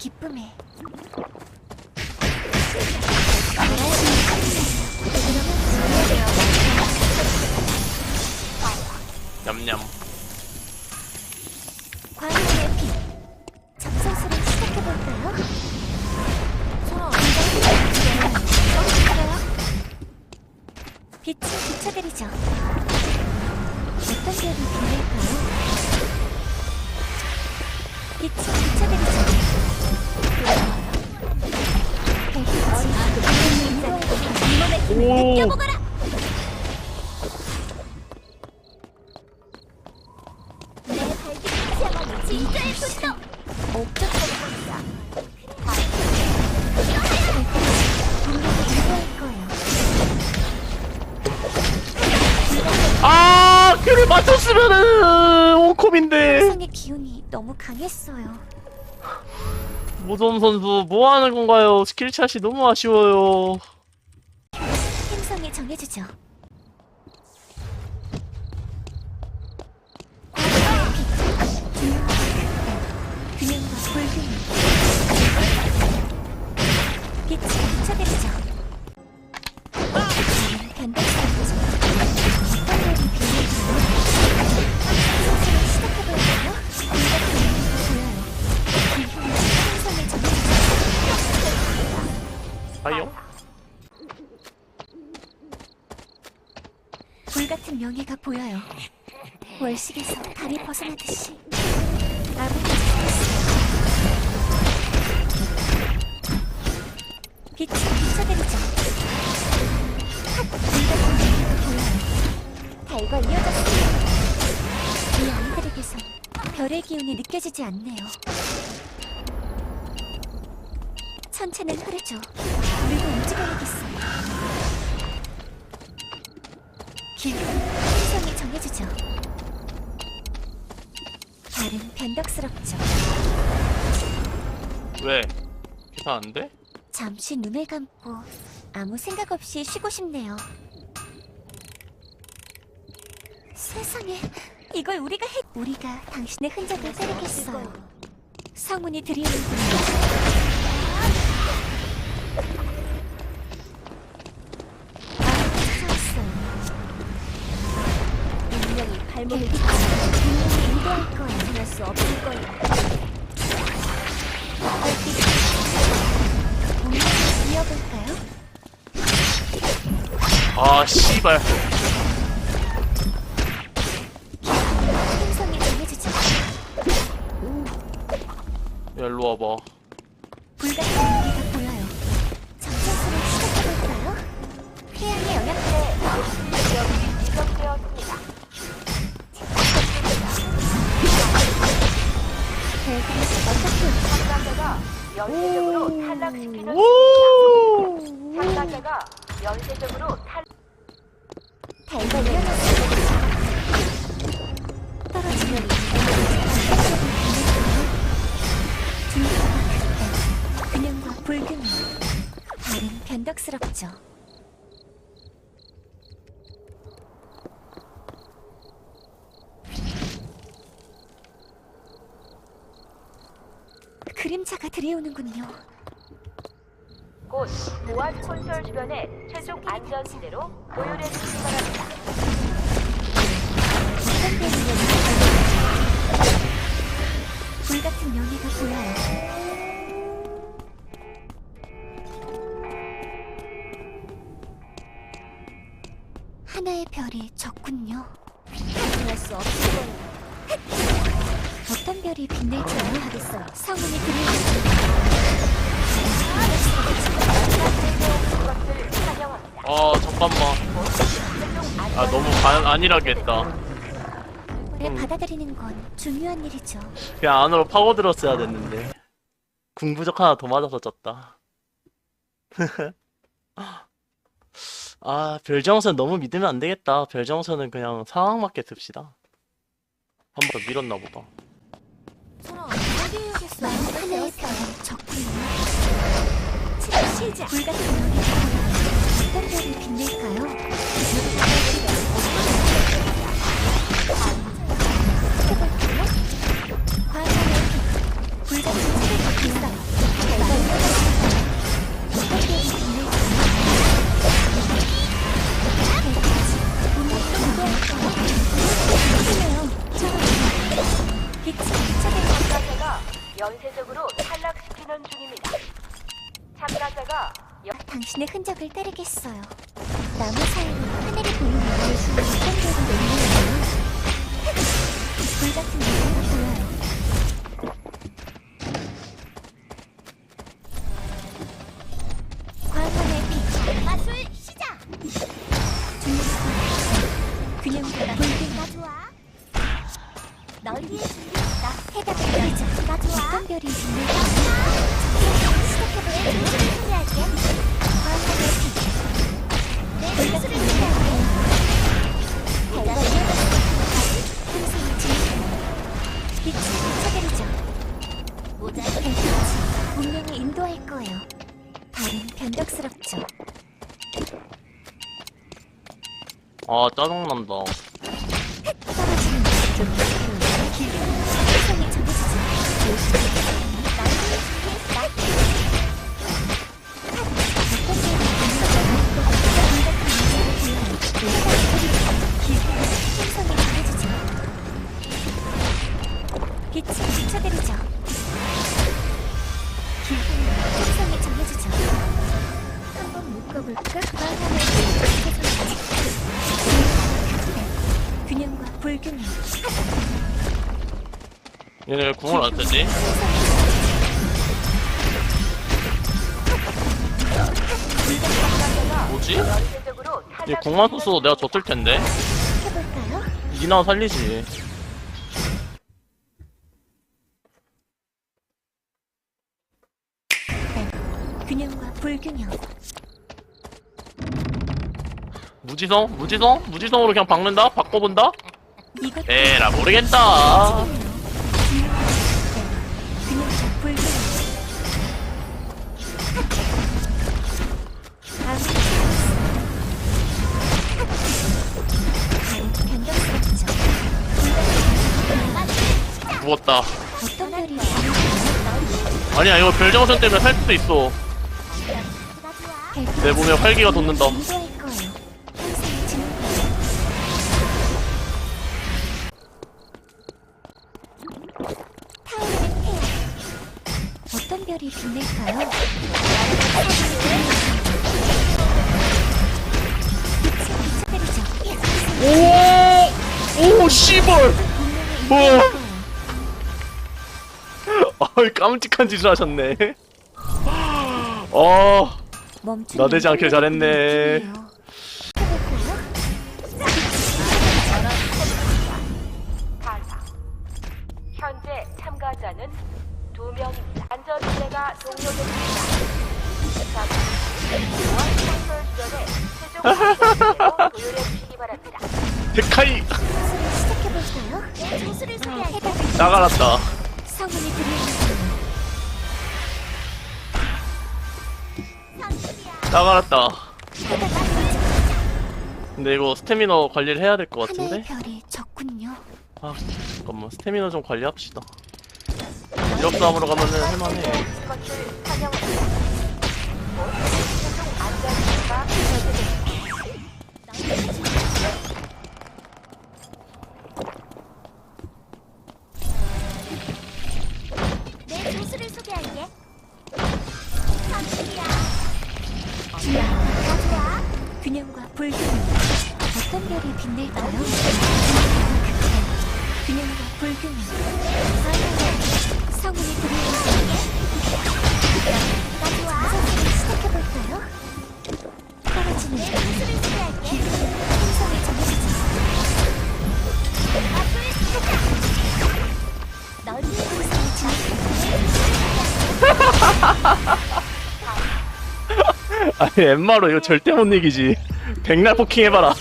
기쁨에 냠냠. 과학의 빛 접선수를 시작해볼까요? 빛이 비춰드리죠 어떤 빛날까요? 빛이 비춰드리죠 요 아, 그를 맞췄으면은. 세상의 기운이 너무 강했어요 모범 선수 뭐 하는 건가요? 스킬샷이 너무 아쉬워요. 정해주죠. 균형과 불균형 같은 명예가 보여요. 월식에서 달이 벗어나듯이 아무것도 빛이 비춰드리죠. 핫! 불같은 명예가 보여요. 달과 이어졌어요. 이 아이들에게서 별의 기운이 느껴지지 않네요. 천체는 흐르죠. 우리도 움직여야겠어요. 길, 행성이 정해주죠. 달은 변덕스럽죠. 왜? 괜찮은데? 잠시 눈을 감고 아무 생각 없이 쉬고 싶네요. 세상에, 이걸 우리가 했... 우리가 당신의 흔적을 때리겠어요. 성운이 드리는군요. 분 분명히 인도할 거예요. 지날 수 없을 거예요. 얼핏 뭔가 이어볼까요? 아, 씨발. 행성이 정해주죠. 야, 일로 와봐. 탈락시키는 오! 참가자가 연쇄적으로 탈. 떨어지면 균형과 불균형. 달은 변덕스럽죠. 그림자가 들이오는군요. 곳 보안 콘솔 주변의 최종 안전지대로 보유해 주시기 바랍니다. 불같은 명예가 보여요. 하나의 별이 적군요. 확인할 수 없을 거예요. 어떤 별이 빛날지 알아야겠어요. 성운이 들리는 것을 환영합니다. 아, 잠깐만. 아, 너무 안, 안일하게 했다. 를 받아들이는 건 중요한 일이죠. 그냥 안으로 파고들었어야 됐는데. 궁 부적 하나 더 맞아서 졌다. 아, 별정선 너무 믿으면 안 되겠다. 별정선은 그냥 상황 맞게 듭시다. 한번 밀었나 보다. 불같은 명예가 보여요. 어떤 별이 빛날까요? 해볼까요? 과거의 빛. 불같은 당신의 흔적을 따르겠어요. 나무 사이로 하늘이 보이는 어떤 별이 내리는 불 같은 느낌이 보여요. 광활의 빛 마술 시작! 균형보다 불빛 나 좋아 널 위해 준비했다 해답을 내리자 나 좋아 어떤 별이 조수를 소개할게 광활의 아 짜증난다 볼까? 균형과 불균형 얘네 왜 궁을 안 쓰지? 뭐지? 얘 궁만 썼어도 내가 졌을 텐데 해볼까요? 니나 살리지 균형과 불균형 무지성? 무지성? 무지성으로 그냥 박는다? 바꿔본다? 에라 모르겠다 죽었다 아니야 이거 별정선 때문에 살 수도 있어 내 몸에 활기가 돋는다 빛을 비춰드리죠 오! 오 씨벌! 운명의 뭐? 아이 깜찍한 짓을 하셨네 어 멈추는 나대지 않길 잘했네. 느낌이에요. 수를 성운이 들리는 나가랐다 근데 이거 스태미너 관리를 해야 될 것 하늘의 같은데? 별이 적군요. 아 잠깐만 스태미너 좀 관리합시다 이력 싸움으로 가면은 할만해 환영합니다. 안전지대가 설치됩니다. 다 좋아. 균형과 불균형. 어떤 별이 빛날까요? 균형과 불균형. 성운이 나 좋아. 시작해볼까요? 떨어지는 길. 풍 아니 엠마로 이거 절대 못 이기지. 백날 포킹 해봐라